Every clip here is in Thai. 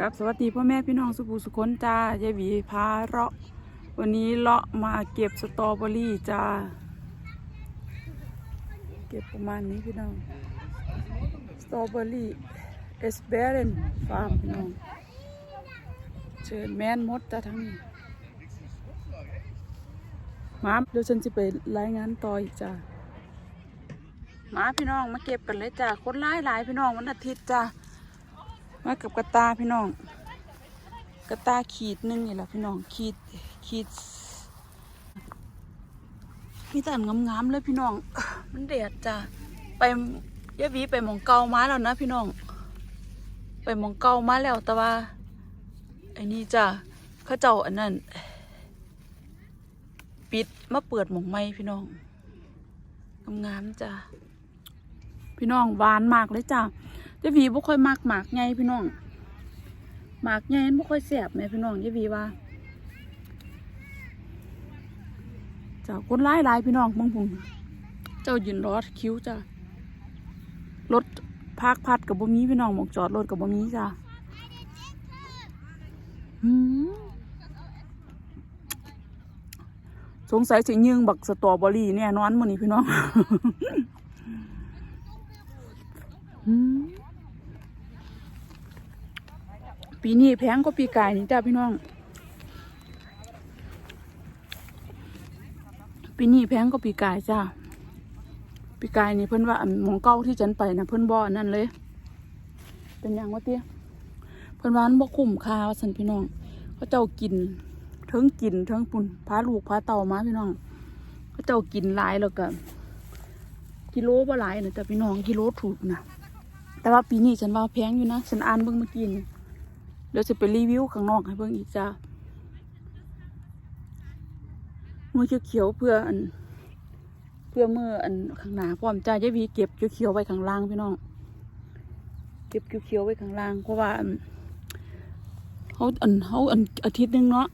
กับสวัสดีพ่อแม่พี่น้องสุภูสุคนจ้ายายหวีพาเลาะ วันนี้เลาะมาเก็บสตรอเบอรี่จ้า เก็บประมาณนี้พี่น้อง สตรอเบอรี่เอสเบรนฟาร์มพี่น้อง เชิญแมนมดจ้าทั้งนี้มาเดี๋ยวฉันจะไปรายงานต่ออีกจ้ามาพี่น้องมาเก็บกันเลยจ้าคนร้ายหลายพี่น้องวันอาทิตย์จ้า มากับกระตาพี่น้อง กระตาขีดหนึงนี่แหละพี่น้องขีดขีดมีแต่อันงามๆเลยพี่น้อง มันเด็ดจ้ะไปยะวีไปหมองเกามาแล้วนะพี่น้อง ไปหมองเกามาแล้วแต่ว่าไอ้นี่จ้ะเขาเจ้าอันนั้น ปิดมาเปิดหมองไม้พี่น้องงามๆจ้ะพี่น้องหวานมากเลยจ้ะ ยายวีบ่ค่อยมักหมากไงพี่น้องหมากไงบ่ค่อยแสบแม่พี่น้องยายวีว่าเจ้าคนร้ายหลายพี่น้องบางพุงเจ้ายืนรอคิ้วจ้ารถพากพัดกับบ่มีพี่น้องหมอกจอดรถกับบ่มีจ้าสงสัยสิยิงบักสตรอเบอรี่เนี่ยนอนมื้อนี้พี่น้อง อืม ปีนี้แพงก็ปีกายนี่จ้าพี่น้อง ปีนี้แพงก็ปีกายจ้า ปีกายนี่เพิ่นว่ามองเก้าที่ฉันไปนะเพิ่นบ่อนั่นเลย เป็นหยังวะเตี้ยเพิ่นว่ามันบ่คุ้มค่าว่าสันพี่น้องเขาเจ้ากินเทิงกินเทิงปุ่นพาลูกพาเต่ามาพี่น้องเขาเจ้ากินหลายแล้วก็กิโลบ่หลายนะจ้ะพี่น้องกิโลถูกนะแต่ว่าปีนี้ฉันว่าแพงอยู่นะฉันอ่านเบิ่งเมื่อกี้นี่ เดี๋ยวจะไปรีวิวข้างนอกให้เบิ่งอีกจ้ามือเขียวเพื่ออัน เพื่อมืออันข้างหน้าพร้อมจ้ายายวีเก็บเขียวไว้ข้างล่างพี่น้อง เก็บเขียวไว้ข้างล่างเพราะว่าอันเขาอันเขาอันอาทิตย์หนึงเนาะ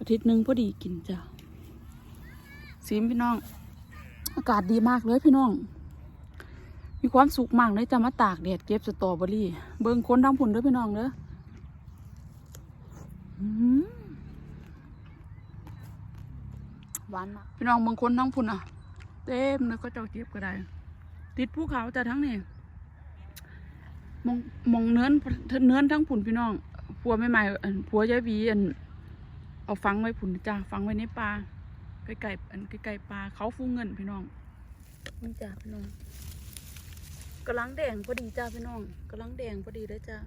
อาทิตย์หนึงพอดีกินจ้าสีมพี่น้อง อากาศดีมากเลยพี่น้อง มีความสุขมากเลยจะมาตากแดดเก็บสตรอเบอรี่ เบิ่งคนทำผลเด้อพี่น้องเด้อ หือหวานมากพี่น้องบางคนทั้งผุนอะ เต็มเลยก็เจ้าเก็บก็ได้ ติดภูเขาจะทั้งนี่มองมองเนื้อนเนื้อนทั้งผุนพี่น้องผัวไม่ใหม่ๆอันผัวยายบีอันเอาฟังไว้ผุนจ้าฟังไว้ในป่าใกล้ๆอันใกล้ๆป่าเขาฟูงเงินพี่น้องนี่จ้าพี่น้องกำลังแดงพอดีจ้าพี่น้องกำลังแดงพอดีเลยจ้า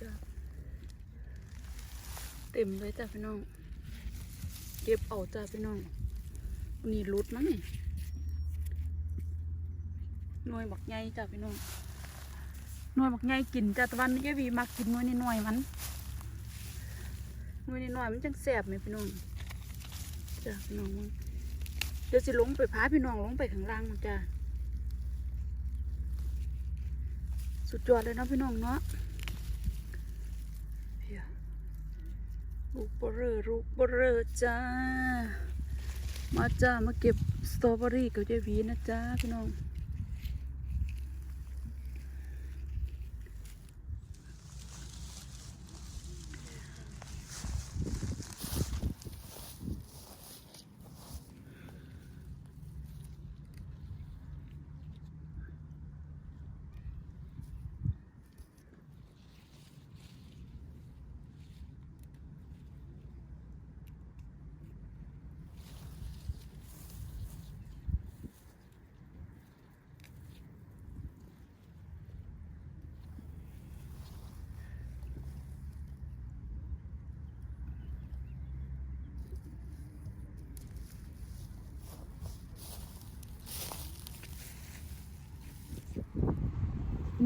จ้าเต็มเลยจ้าพี่น้อง เก็บเอาจ้าพี่น้องวันนี่รุดมั้งนี่หน่วยบักใหญ่จ้าพี่น้องหน่วยบักใหญ่กินจ้าตะวันนี้ยายวีมากินหน่วยนิดหน่อยมันหน่วยนิดหน่อยมันจังแสบไหมพี่น้องจ้าพี่น้องมึงเดี๋ยวสิลงไปพาพี่น้องลงไปข้างล่างจ้ะสุดยอดเลยเนาะพี่น้องเนาะเพีย ลูกเบอร์รอลูกเบอร์จ้า มาจ้ามาเก็บสตรอเบอรี่กับเจวีนะจ้าพี่น้อง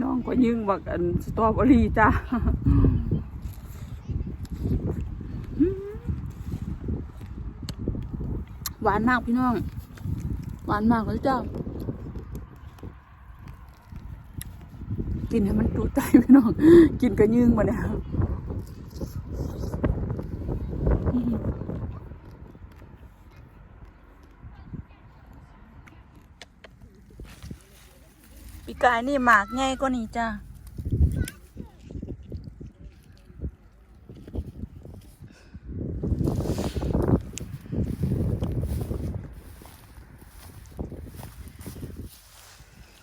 น้องก็ยิงบักอันสตรอเบอรี่จ้าหวานมากพี่น้อง หวานมากเลยจ้ากินให้มันจุใจพี่น้อง กินกระยึงมาเนี่ย ปีกายนี่หมากง่ายก็นี่จ้า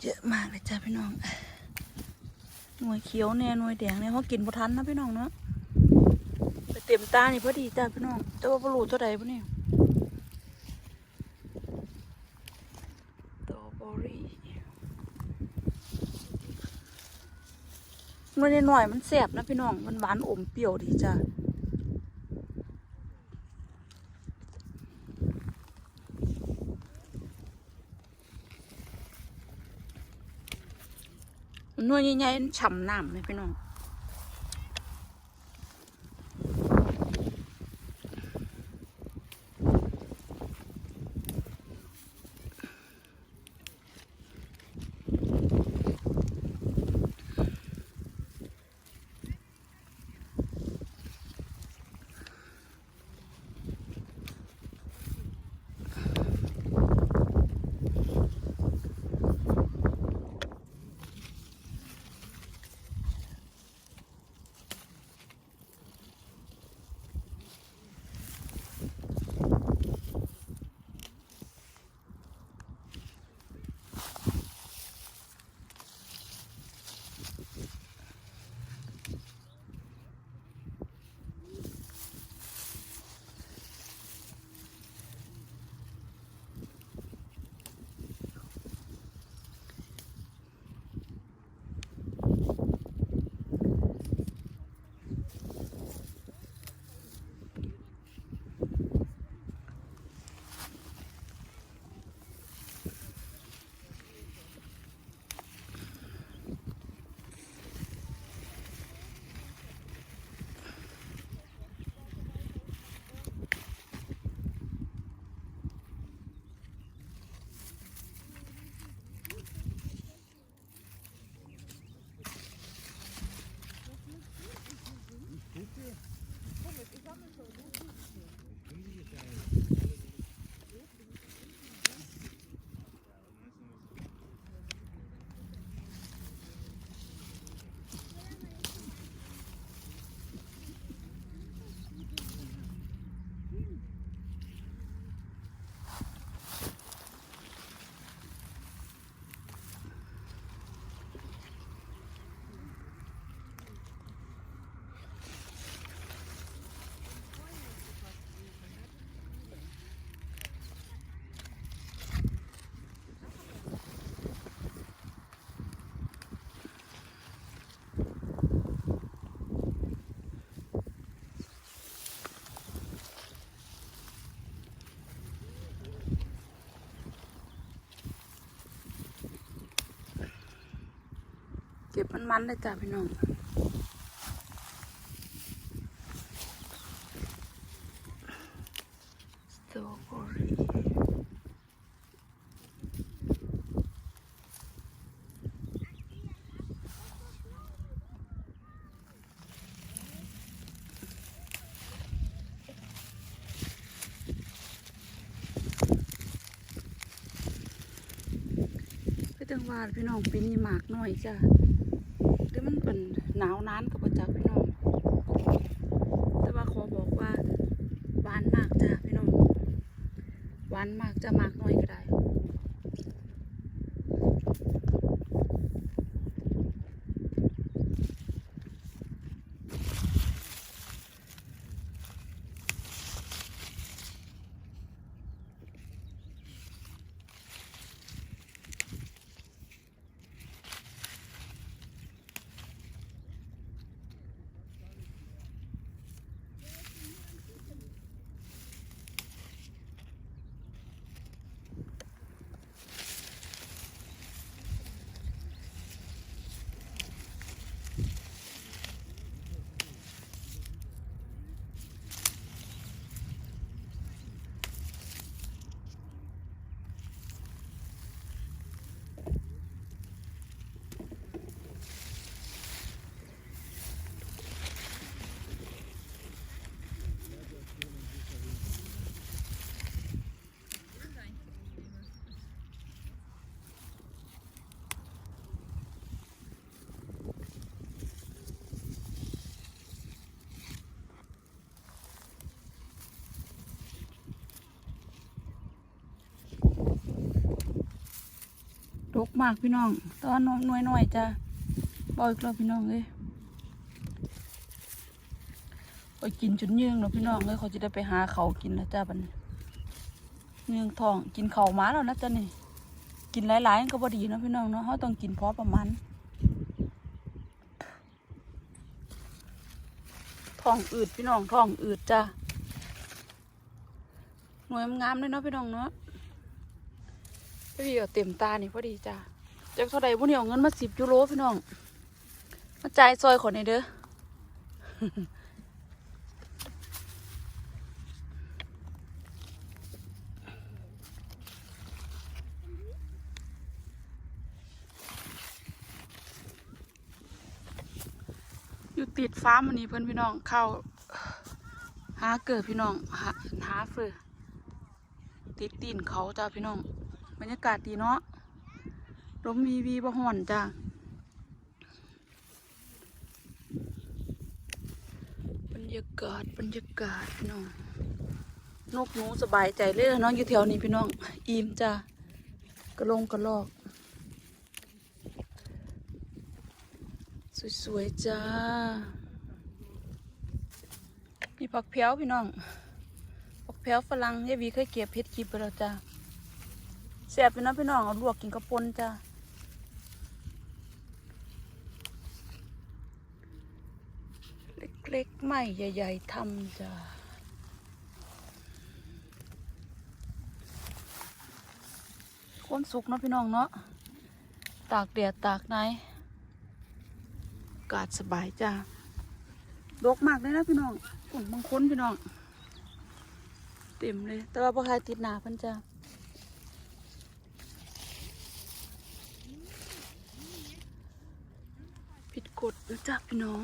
เยอะมากเลยจ้าพี่น้องหน่วยเขียวเนี่ยหน่วยแดงเนี่ยเขากินบ่ทันนะพี่น้องเนาะไปเต็มตานี่พอดีจ้าพี่น้องแต่ว่าบ่รู้เท่าใดปะเนี่ยตอเบอรี่ มันหน่อยมันแสบนะพี่น้อง มันหวานอมเปรี้ยวดีจ้าหน่วยใหญ่ๆฉ่ำน้ำเลยพี่น้อง ก็บมันๆเลยจ้าพี่น้องสตรอเบอรี่ก็จังว่าพี่น้องปีนี้หมากน้อยจ้าหรือมัน เป็นหนาวนานกับประจักษ์น้อง แต่ว่าขอบอกว่าหวานมากจ้าพี่น้อง หวานมากจะมากน้อยก็ได้ เกมากพี่น้อง ตอนน้อยหน่อยๆจะบอกอีกล้วพี่น้องเลยไปกินจนเยื่องแล้วพี่น้องเลยเขาจะได้ไปหาเขากินแล้วจ้าบันเยื่องทองกินเขาวหมาแล้วนะจ้ะนี่กินหลายๆก็บ่ดีนะพี่น้องเนาะเขาต้องกินพอประมาณทองอืดพี่น้องทองอืดจ้ะหน่วยงามเลยเนาะพี่น้องเนาะ พี่เอาเต็มตานี่พอดีจ้าจากเท่าใดบุญนี่เอาเงินมาสิบยูโรพี่น้อง มาจ่ายซอยขอนในอยเด้ออยู่ติดฟ้ามันนี้เพื่อนพี่น้องเข้าหาเกิดพี่น้องหาหาเฟือติดตีนเขาจ้าพี่น้อง บรรยากาศดีเนาะลมวีวีบ่ห่อนจ้าบรรยากาศบรรยากาศพี่น้องนกหนูสบายใจเลยเนาะอยู่แถวนี้พี่น้องอิ่มจ้ากระลงกระลอก สวยๆจ้ามีผักเพี้ยวพี่น้องผักเพี้ยวฝรั่งยายวีเคยเก็บเพชรคลิปไปแล้วจ้า แซ่บอยู่นะพี่น้องเอาลวกกินกระปนจ้าเล็กๆไม่ใหญ่ ๆทำจ้าคนสุกเนาะพี่น้องเนาะตากแดดตากไหนอากาศสบายจ้าดกมากเลยนะพี่น้องฝนบางคนพี่น้อง เต็มเลย แต่ว่าพอใครติดหนาพิ่นจ้า กดนะจ๊ะพี่น้อง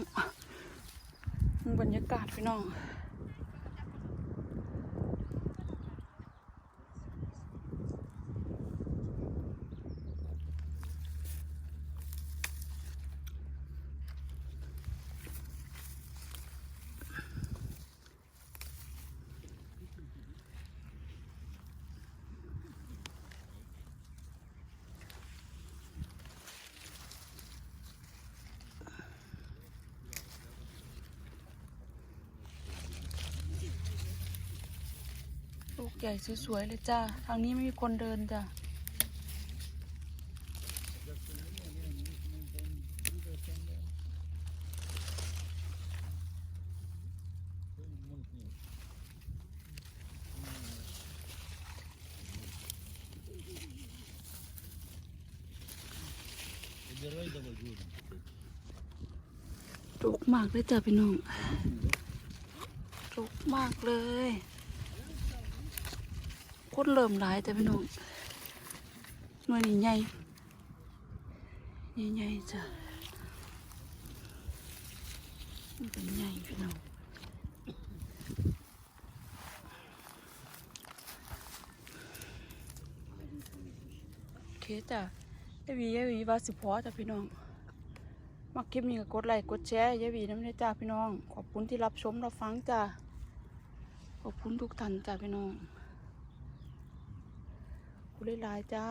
บรรยากาศพี่น้อง ใหญ่สวยๆเลยจ้า ทางนี้ไม่มีคนเดินจ้าจุกมากเลยจ้าพี่น้องจุกมากเลย คนเริ่มหลายจ้ะพี่น้องหน่วยนี้ใหญ่ใหญ่ๆจ้ะมันเป็นใหญ่พี่น้องโอเคจ้ะยายวียายวีว่าสิพอจ้ะพี่น้องมักคลิปนี้ก็กดไลค์กดแชร์ยายวีน้ำเด้อจ้าพี่น้อง ขอบคุณที่รับชมรับฟังจ้าขอบคุณทุกท่านจ้าพี่น้อง คุณหลายจ้า